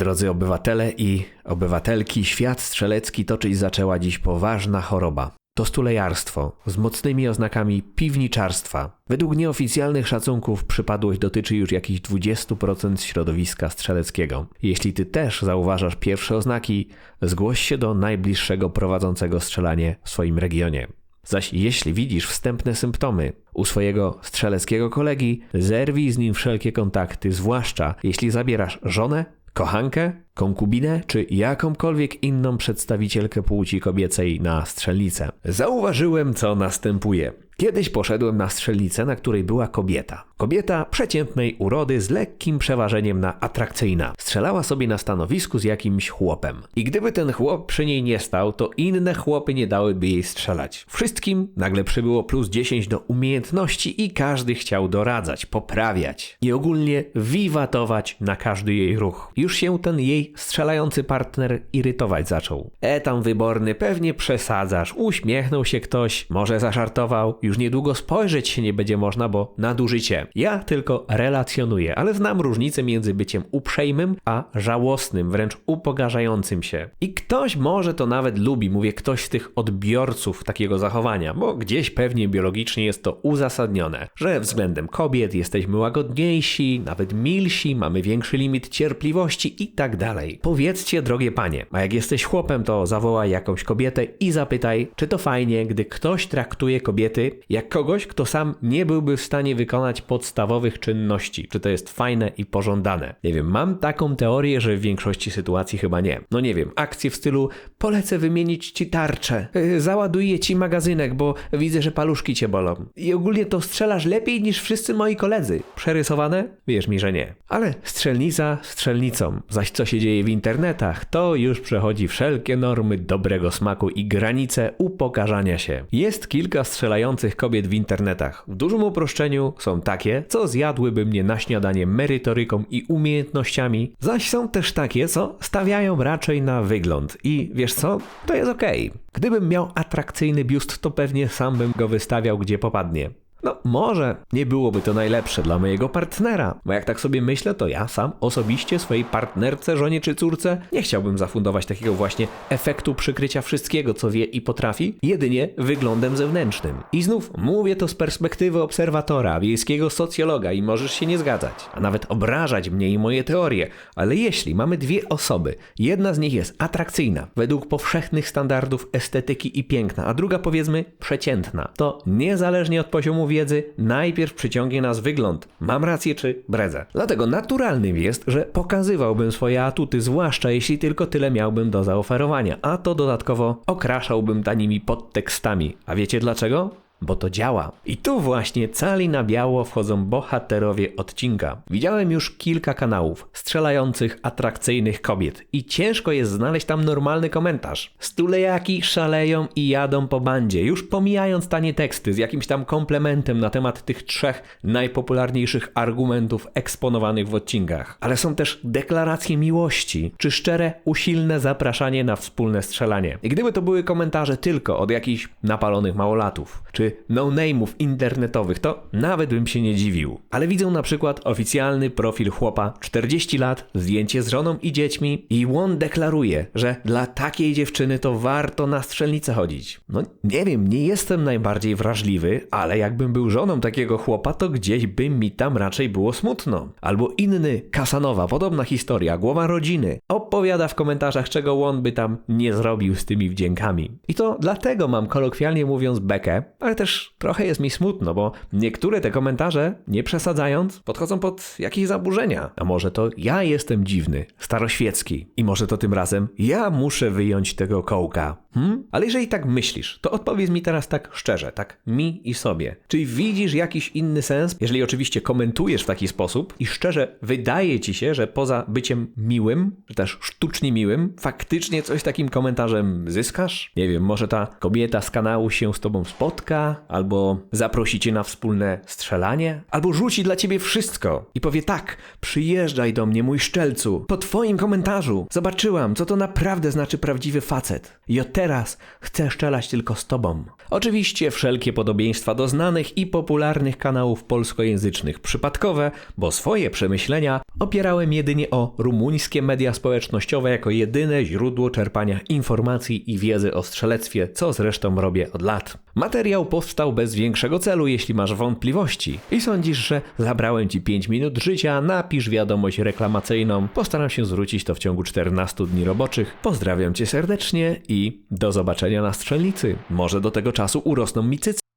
Drodzy obywatele i obywatelki, świat strzelecki toczyć zaczęła dziś poważna choroba. To stulejarstwo z mocnymi oznakami piwniczarstwa. Według nieoficjalnych szacunków przypadłość dotyczy już jakichś 20% środowiska strzeleckiego. Jeśli ty też zauważasz pierwsze oznaki, zgłoś się do najbliższego prowadzącego strzelanie w swoim regionie. Zaś jeśli widzisz wstępne symptomy u swojego strzeleckiego kolegi, zerwij z nim wszelkie kontakty, zwłaszcza jeśli zabierasz żonę, kochankę, konkubinę czy jakąkolwiek inną przedstawicielkę płci kobiecej na strzelnicę. Zauważyłem, co następuje. Kiedyś poszedłem na strzelnicę, na której była kobieta. Kobieta przeciętnej urody z lekkim przeważeniem na atrakcyjna. Strzelała sobie na stanowisku z jakimś chłopem. I gdyby ten chłop przy niej nie stał, to inne chłopy nie dałyby jej strzelać. Wszystkim nagle przybyło plus 10 do umiejętności i każdy chciał doradzać, poprawiać i ogólnie wiwatować na każdy jej ruch. Już się ten jej strzelający partner irytować zaczął. E tam wyborny, pewnie przesadzasz. Uśmiechnął się ktoś, może zażartował. Już niedługo spojrzeć się nie będzie można, bo nadużycie. Ja tylko relacjonuję, ale znam różnicę między byciem uprzejmym, a żałosnym, wręcz upogarzającym się. I ktoś może to nawet lubi, mówię ktoś z tych odbiorców takiego zachowania, bo gdzieś pewnie biologicznie jest to uzasadnione, że względem kobiet jesteśmy łagodniejsi, nawet milsi, mamy większy limit cierpliwości i tak dalej. Powiedzcie, drogie panie, a jak jesteś chłopem, to zawołaj jakąś kobietę i zapytaj, czy to fajnie, gdy ktoś traktuje kobiety jak kogoś, kto sam nie byłby w stanie wykonać podstawowych czynności. Czy to jest fajne i pożądane? Nie wiem, mam taką teorię, że w większości sytuacji chyba nie. No nie wiem, akcje w stylu polecę wymienić ci tarczę, yy, załaduję ci magazynek, bo widzę, że paluszki cię bolą. I ogólnie to strzelasz lepiej niż wszyscy moi koledzy. Przerysowane? Wierz mi, że nie. Ale strzelnica strzelnicą. Zaś co się dzieje w internetach, to już przechodzi wszelkie normy dobrego smaku i granice upokarzania się. Jest kilka strzelających kobiet w internetach. W dużym uproszczeniu są takie, co zjadłyby mnie na śniadanie merytoryką i umiejętnościami, zaś są też takie, co stawiają raczej na wygląd. I wiesz co? To jest okej. Gdybym miał atrakcyjny biust, to pewnie sam bym go wystawiał gdzie popadnie. No, może nie byłoby to najlepsze dla mojego partnera, bo jak tak sobie myślę, to ja sam osobiście swojej partnerce, żonie czy córce nie chciałbym zafundować takiego właśnie efektu przykrycia wszystkiego, co wie i potrafi, jedynie wyglądem zewnętrznym. I znów mówię to z perspektywy obserwatora, wiejskiego socjologa i możesz się nie zgadzać, a nawet obrażać mnie i moje teorie, ale jeśli mamy dwie osoby, jedna z nich jest atrakcyjna, według powszechnych standardów estetyki i piękna, a druga powiedzmy przeciętna, to niezależnie od poziomu wiedzy najpierw przyciągnie nas wygląd. Mam rację czy bredzę? Dlatego naturalnym jest, że pokazywałbym swoje atuty, zwłaszcza jeśli tylko tyle miałbym do zaoferowania, a to dodatkowo okraszałbym tanimi podtekstami. A wiecie dlaczego? Bo to działa. I tu właśnie cali na biało wchodzą bohaterowie odcinka. Widziałem już kilka kanałów strzelających atrakcyjnych kobiet i ciężko jest znaleźć tam normalny komentarz. Stulejaki szaleją i jadą po bandzie, już pomijając tanie teksty z jakimś tam komplementem na temat tych trzech najpopularniejszych argumentów eksponowanych w odcinkach. Ale są też deklaracje miłości, czy szczere, usilne zapraszanie na wspólne strzelanie. I gdyby to były komentarze tylko od jakichś napalonych małolatów, czy no-name'ów internetowych, to nawet bym się nie dziwił. Ale widzę na przykład oficjalny profil chłopa, 40 lat, zdjęcie z żoną i dziećmi i on deklaruje, że dla takiej dziewczyny to warto na strzelnicę chodzić. No nie wiem, nie jestem najbardziej wrażliwy, ale jakbym był żoną takiego chłopa, to gdzieś by mi tam raczej było smutno. Albo inny Kasanowa, podobna historia, głowa rodziny, opowiada w komentarzach, czego on by tam nie zrobił z tymi wdziękami. I to dlatego mam kolokwialnie mówiąc bekę, ale też trochę jest mi smutno, bo niektóre te komentarze, nie przesadzając, podchodzą pod jakieś zaburzenia. A może to ja jestem dziwny, staroświecki i może to tym razem ja muszę wyjąć tego kołka. Hmm? Ale jeżeli tak myślisz, to odpowiedz mi teraz tak szczerze, tak mi i sobie. Czy widzisz jakiś inny sens, jeżeli oczywiście komentujesz w taki sposób i szczerze wydaje ci się, że poza byciem miłym, czy też sztucznie miłym, faktycznie coś takim komentarzem zyskasz? Nie wiem, może ta kobieta z kanału się z tobą spotka, albo zaprosi cię na wspólne strzelanie, albo rzuci dla ciebie wszystko i powie tak, przyjeżdżaj do mnie mój szczelcu, po twoim komentarzu zobaczyłam, co to naprawdę znaczy prawdziwy facet. I od teraz chcę szczelać tylko z tobą. Oczywiście wszelkie podobieństwa do znanych i popularnych kanałów polskojęzycznych przypadkowe, bo swoje przemyślenia opierałem jedynie o rumuńskie media społecznościowe jako jedyne źródło czerpania informacji i wiedzy o strzelectwie, co zresztą robię od lat. Materiał powstał bez większego celu, jeśli masz wątpliwości i sądzisz, że zabrałem ci 5 minut życia, napisz wiadomość reklamacyjną, postaram się zwrócić to w ciągu 14 dni roboczych. Pozdrawiam cię serdecznie i do zobaczenia na strzelnicy. Może do tego czasu urosną mi cycy.